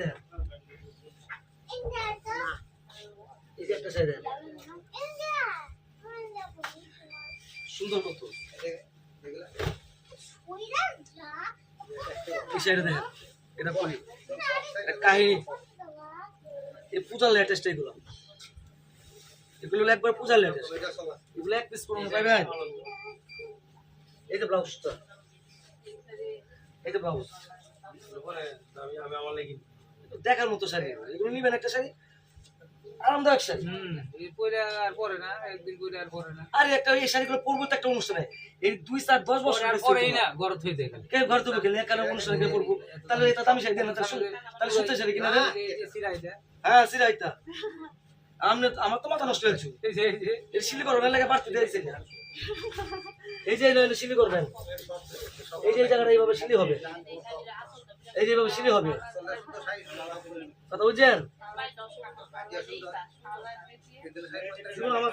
দেখেন সুন্দর দেখেন, এটা কাহিনী। এই পূজার লেটেস্ট এগুলো। এগুলো একবার পূজার লেটেস্ট এগুলো এক পিস করুন পাইবেন এই যে ব্লাউজটা এই যে ব্লাউজ দেখার মতো শাড়ি এগুলো নিবেন একটা শাড়ি? আরামদায়ক শাড়ি। হুম। আর পরে না একদিন পরে আর পরে না। আরে একটা এই শাড়িগুলো পরবো তো একটা অনুষ্ঠানে। এই দুই চার দশ বছর পরে পরেই না। ঘর থই দেখেন কে ঘর তো গেলে একান্ন অনুষ্ঠানে কে পরবো। তাহলে এটা দামি শাড়ি দেন তাহলে সু- তাহলে সুতে শাড়ি কিনা দেন। হ্যাঁ সিরাইতা আমনে আমার তো মাথা নষ্ট হয়েছে। এই যে করবেন লাগে বাড়তে দিয়েছে এই যে সিলি করবেন এই যে জায়গাটা এইভাবে সিলি হবে। এই যে এইভাবে সিলি হবে। কথা বুঝছেন? আমার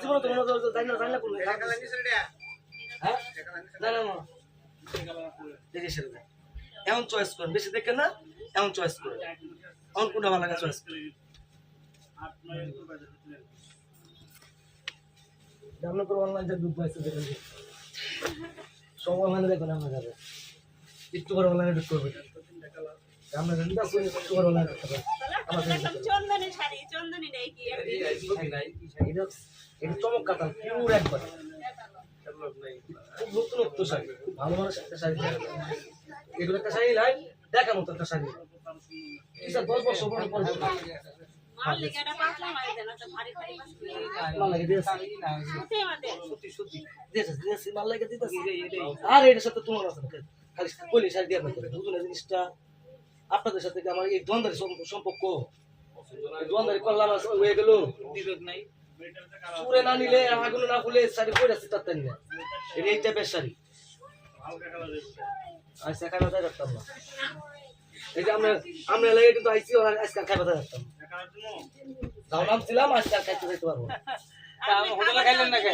হ্যাঁ? এমন চয়েস বেশি না, এমন চয়েস এমন কোনটা ভালো লাগে চয়েস অনলাইন দেখেন। যাবে। একটু করে অনলাইনে করবে শাড়ি খুব ভালো মানুষ একটা শাড়ি এগুলো একটা নাই দেখার মতো একটা দশ বছর পরে পরে আর এটার সাথে তোমার আছে খালি কইলে শাড়ি দিয়ে আপনাকে বুঝুন জিনিসটা? আপনাদের সাথে আমার এই দ্বন্দ্বের সম্পর্ক? দ্বন্দ্বের আর হয়ে গেল? চুরে না নিলে আগুন না খুলে শাড়ি পরে আছে তার না। এই টাইপের শাড়ি। আচ্ছা খাই বাজায় রাখতাম না। এই যে আমরা আমরা লাগে কিন্তু আইসি আজকে খাই বাজায় রাখতাম যাও নাম ছিলাম আজকে খাইতে যাইতে পারব হোটেলে খাইলেন না কে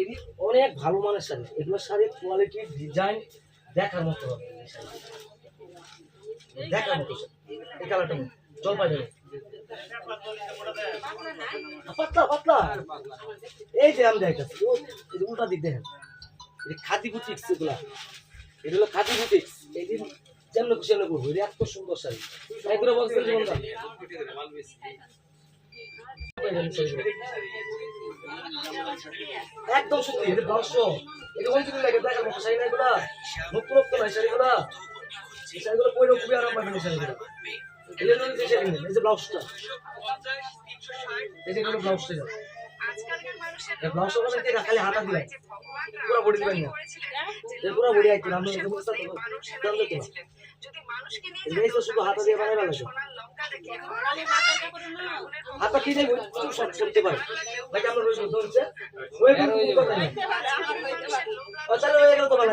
এগুলি অনেক ভালো মানের শাড়ি। এগুলো শাড়ির কোয়ালিটি ডিজাইন দেখার মতো হবে দেখার মতো। এই কালারটা জলপাই দেবে পাতলা পাতলা। এই যে আমি দেখাচ্ছি উল্টা দিক দেখেন। এই খাদি বুটিক্স এগুলা। এগুলো খাদি বুটিক্স এই দিন যেমন খুশি আমরা এত সুন্দর শাড়ি। এগুলো বলছেন জীবন একদম সত্যি, এটা এটা কোন জিনিস লাগে দেখার মতো শাড়ি না এগুলা। নতুন নতুন হয় শাড়িগুলা এই শাড়িগুলো পরে। খুবই ব্লাউজটা। এই যে ব্লাউজটা। খালি হাতা দিবেন পুরো বডি দিবেন না। এই পুরো বডি আইতে যে শুধু হাতা দিয়ে বানাই না। হাতা কি দেব সব করতে পারে। ভাই আমরা রোজ ধরছে ওই কথা নেই। তাহলে হয়ে গেল তো ভালো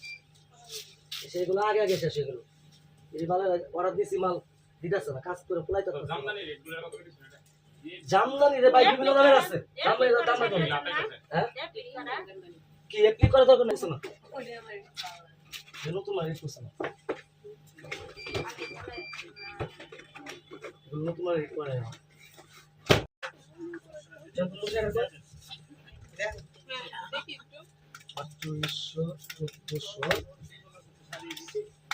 সেগুলো আগে আগে শেষ হয়ে গেল। এই মালে অর্ডার দিছি মাল দিতেছে না কাজ করে ফুলাইতে জামদানি রে ভাই বিভিন্ন দামের আছে। জামদানি দাম হ্যাঁ? কি একলি করে দরকার নেই? রেট করছে না। এগুলো তোমার রেট করে না।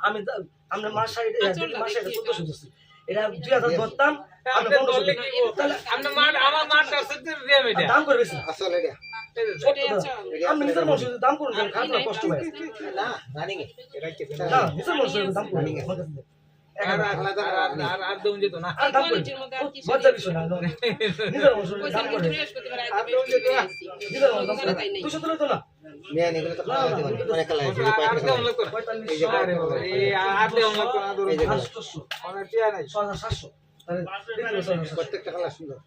আমি আমরা মাস মাস শাড়ি চোদ্দশো দিচ্ছি এটা দুই হাজার ধরতাম এটা। দাম করে বেশি আসলে নিজের মানুষের দাম করুন খারাপ কষ্ট হয় না জানি কি না নিজের মানুষের দাম করুন। প্রত্যেকটা খেলা সুন্দর।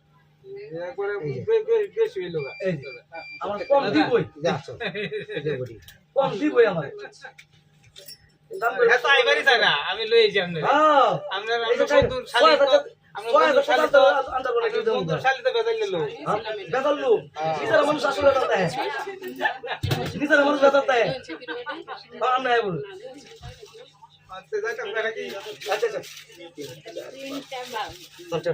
আমার কম দিবই। কম দিবই আমার দাম করে হ্যাঁ, তো আইবারই চাই না, আমি লই আইছি আপনার হ্যাঁ আপনার এই যে আপনার চাই- বন্ধুর ছয় শালি তো হাজার- আপনার ছয় বন্ধুর হাজার শালি টাকা তো তো আনতে বলে আপনার কেউ বন্ধুর দেবো শালি তো বেজাল নিলো বেতাল লোক নিজের মানুষ আসলে বেতাল দেয় নিজের মানুষ বেতাল দেয় আমরা বলুন আচ্ছা যাক আপনারা কি আচ্ছা আচ্ছা